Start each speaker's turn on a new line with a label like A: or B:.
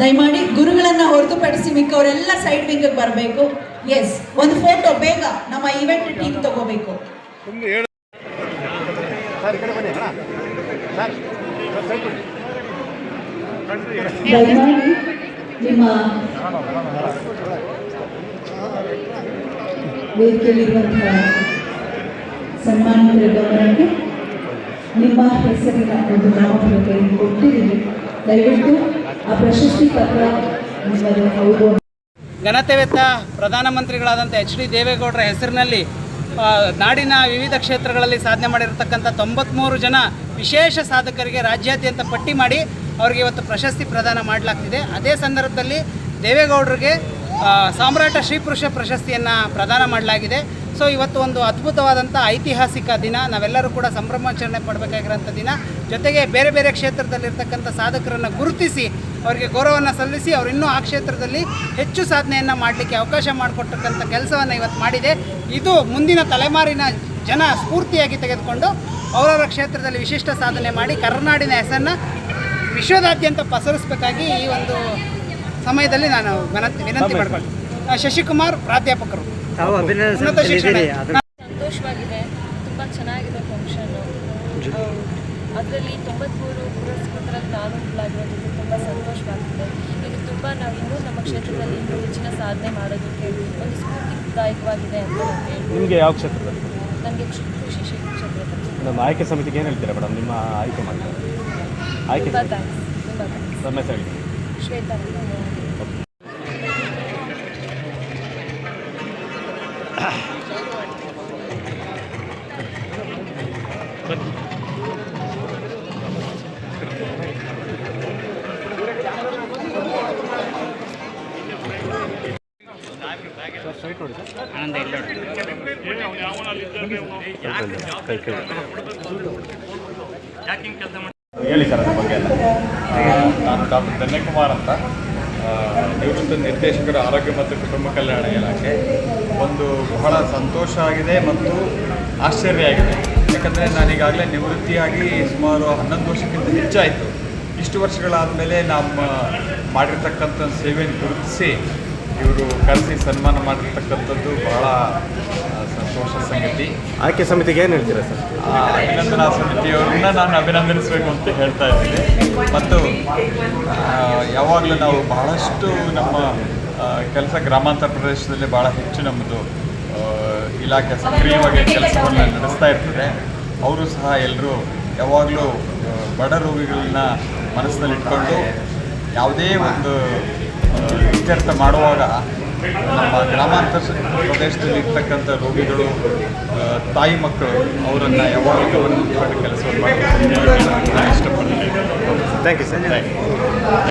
A: ದಯಮಾಡಿ ಗುರುಗಳನ್ನ ಹೊರತುಪಡಿಸಿ ಮಿಕ್ಕವರೆಲ್ಲ ಸೈಡ್ ವಿಂಗ್ ಬರಬೇಕು. ಎಸ್ ಒಂದು ಫೋಟೋ ಬೇಗ ನಮ್ಮ ಇವೆಂಟ್ ಟೀಮ್ ತಗೋಬೇಕು. ನಿಮ್ಮ ವೇದಿಕೆಯಲ್ಲಿರುವಂತಹ ಸನ್ಮಾನಿತರ ಗಮನಕ್ಕೆ ನಿಮ್ಮ ಹೆಸರಿನ ಒಂದು ನಾಮಫಲಕೆಯನ್ನು ಕೊಟ್ಟಿದ್ದೀರಿ ದಯವಿಟ್ಟು ಆ ಪ್ರಶಸ್ತಿ ಪತ್ರ ನಿಮ್ಮದು ಹೌದು
B: ಘನತೆವೆತ್ತ ಪ್ರಧಾನಮಂತ್ರಿಗಳಾದಂಥ ಎಚ್ ಡಿ ದೇವೇಗೌಡರ ಹೆಸರಿನಲ್ಲಿ ನಾಡಿನ ವಿವಿಧ ಕ್ಷೇತ್ರಗಳಲ್ಲಿ ಸಾಧನೆ ಮಾಡಿರತಕ್ಕಂಥ ತೊಂಬತ್ತ್ಮೂರು ಜನ ವಿಶೇಷ ಸಾಧಕರಿಗೆ ರಾಜ್ಯಾದ್ಯಂತ ಪಟ್ಟಿ ಮಾಡಿ ಅವರಿಗೆ ಇವತ್ತು ಪ್ರಶಸ್ತಿ ಪ್ರದಾನ ಮಾಡಲಾಗ್ತಿದೆ. ಅದೇ ಸಂದರ್ಭದಲ್ಲಿ ದೇವೇಗೌಡರಿಗೆ ಸಾಮ್ರಾಟ ಶ್ರೀಪುರುಷ ಪ್ರಶಸ್ತಿಯನ್ನು ಪ್ರದಾನ ಮಾಡಲಾಗಿದೆ. ಸೊ ಇವತ್ತು ಒಂದು ಅದ್ಭುತವಾದಂಥ ಐತಿಹಾಸಿಕ ದಿನ. ನಾವೆಲ್ಲರೂ ಕೂಡ ಸಂಭ್ರಮಾಚರಣೆ ಪಡಬೇಕಾಗಿರೋಂಥ ದಿನ. ಜೊತೆಗೆ ಬೇರೆ ಬೇರೆ ಕ್ಷೇತ್ರದಲ್ಲಿರ್ತಕ್ಕಂಥ ಸಾಧಕರನ್ನು ಗುರುತಿಸಿ ಅವರಿಗೆ ಗೌರವವನ್ನು ಸಲ್ಲಿಸಿ ಅವರು ಇನ್ನೂ ಆ ಕ್ಷೇತ್ರದಲ್ಲಿ ಹೆಚ್ಚು ಸಾಧನೆಯನ್ನು ಮಾಡಲಿಕ್ಕೆ ಅವಕಾಶ ಮಾಡಿಕೊಟ್ಟಕ್ಕಂಥ ಕೆಲಸವನ್ನು ಇವತ್ತು ಮಾಡಿದೆ. ಇದು ಮುಂದಿನ ತಲೆಮಾರಿನ ಜನ ಸ್ಫೂರ್ತಿಯಾಗಿ ತೆಗೆದುಕೊಂಡು ಅವರವರ ಕ್ಷೇತ್ರದಲ್ಲಿ ವಿಶಿಷ್ಟ ಸಾಧನೆ ಮಾಡಿ ಕರ್ನಾಡಿನ ಹೆಸರನ್ನು ವಿಶ್ವದಾದ್ಯಂತ ಪಸರಿಸಬೇಕಾಗಿ ಈ ಒಂದು ಸಮಯದಲ್ಲಿ ನಾನು ವಿನಂತಿ ವಿನಂತಿ ಮಾಡ್ಕೊಳ್ತೀನಿ. ಶಶಿಕುಮಾರ್ ಪ್ರಾಧ್ಯಾಪಕರು.
C: ತಾವು ಅಭಿನಂದನೆ
D: ಸಂತೋಷವಾಗಿದೆ. ತುಂಬ ಚೆನ್ನಾಗಿದೆ ಫಂಕ್ಷನ್ನು ಅದರಲ್ಲಿ ತೊಂಬತ್ಮೂರು ಪುರಸ್ಕೃತರಲ್ಲಿ ನಾನು ಆಗಿರೋದಕ್ಕೆ ತುಂಬ ಸಂತೋಷವಾಗಿದೆ ಇದು ತುಂಬ ನಾವು ಇನ್ನೂ ನಮ್ಮ ಕ್ಷೇತ್ರದಲ್ಲಿ ಇನ್ನೂ ಹೆಚ್ಚಿನ ಸಾಧನೆ ಮಾಡೋದಕ್ಕೆ ಒಂದು ಸ್ಫೂರ್ತಿದಾಯಕವಾಗಿದೆ ಅಂತ
E: ನಿಮಗೆ ಯಾವ ಕ್ಷೇತ್ರದಲ್ಲಿ?
D: ನನಗೆ ಕೃಷಿ ಕ್ಷೇತ್ರದಲ್ಲಿ.
E: ನಮ್ಮ ಆಯ್ಕೆ ಸಮಿತಿಗೆ ಏನು ಹೇಳ್ತೀರಾ ಮೇಡಮ್? ನಿಮ್ಮ ಆಯ್ಕೆ ಮಾಡ್ತಾರೆ. ಆಯ್ಕೆ
D: ತುಂಬ ಥ್ಯಾಂಕ್ಸ್ ತುಂಬ ಥ್ಯಾಂಕ್ಸ್
E: ತಮ್ಮ ಹೇಳಿ
F: ಸರ್ ಅದ್ರ ಬಗ್ಗೆ. ನಾನು ಡಾಕ್ಟರ್ ಧನ್ಯಕುಮಾರ್ ಅಂತ. ನಿವೃತ್ತ ನಿರ್ದೇಶಕರ ಆರೋಗ್ಯ ಮತ್ತು ಕುಟುಂಬ ಕಲ್ಯಾಣ ಇಲಾಖೆ. ಒಂದು ಬಹಳ ಸಂತೋಷ ಆಗಿದೆ ಮತ್ತು ಆಶ್ಚರ್ಯ ಆಗಿದೆ. ಯಾಕಂದರೆ ನಾನೀಗಾಗಲೇ ನಿವೃತ್ತಿಯಾಗಿ ಸುಮಾರು ಹನ್ನೊಂದು ವರ್ಷಕ್ಕಿಂತ ಹೆಚ್ಚಾಯಿತು. ಇಷ್ಟು ವರ್ಷಗಳಾದ ಮೇಲೆ ನಮ್ಮ ಮಾಡಿರ್ತಕ್ಕಂಥ ಸೇವೆಯನ್ನು ಗುರುತಿಸಿ ಇವರು ಕರೆಸಿ ಸನ್ಮಾನ ಮಾಡಿರ್ತಕ್ಕಂಥದ್ದು ಬಹಳ ಸಂತೋಷ ಸಂಗತಿ.
E: ಆಯ್ಕೆ ಸಮಿತಿಗೆ ಏನು ಹೇಳ್ತೀರಾ ಸರ್?
F: ಆ ಅಭಿನಂದನಾ ಸಮಿತಿಯವರನ್ನ ನಾನು ಅಭಿನಂದನಿಸಬೇಕು ಅಂತ ಹೇಳ್ತಾ ಇದ್ದೀನಿ. ಮತ್ತು ಯಾವಾಗಲೂ ನಾವು ಬಹಳಷ್ಟು ನಮ್ಮ ಕೆಲಸ ಗ್ರಾಮಾಂತರ ಪ್ರದೇಶದಲ್ಲಿ ಭಾಳ ಹೆಚ್ಚು ನಮ್ಮದು ಇಲಾಖೆ ಸಕ್ರಿಯವಾಗಿ ಕೆಲಸವನ್ನು ನಡೆಸ್ತಾ ಇರ್ತದೆ. ಅವರು ಸಹ ಎಲ್ಲರೂ ಯಾವಾಗಲೂ ಬಡ ರೋಗಿಗಳನ್ನ ಮನಸ್ಸಿನಲ್ಲಿ ಇಟ್ಕೊಂಡು ಯಾವುದೇ ಒಂದು ಇತ್ಯರ್ಥ ಮಾಡುವಾಗ ನಮ್ಮ ಗ್ರಾಮಾಂತರ ಪ್ರದೇಶದಲ್ಲಿ ಇರ್ತಕ್ಕಂಥ ರೋಗಿಗಳು ತಾಯಿ ಮಕ್ಕಳು ಅವರನ್ನು ಯಾವಾಗ ಗಮನ ಕೆಲಸವನ್ನು ಮಾಡಿ ಇಷ್ಟಪಡ್ತೀನಿ
E: ಥ್ಯಾಂಕ್ ಯು ಸರ್.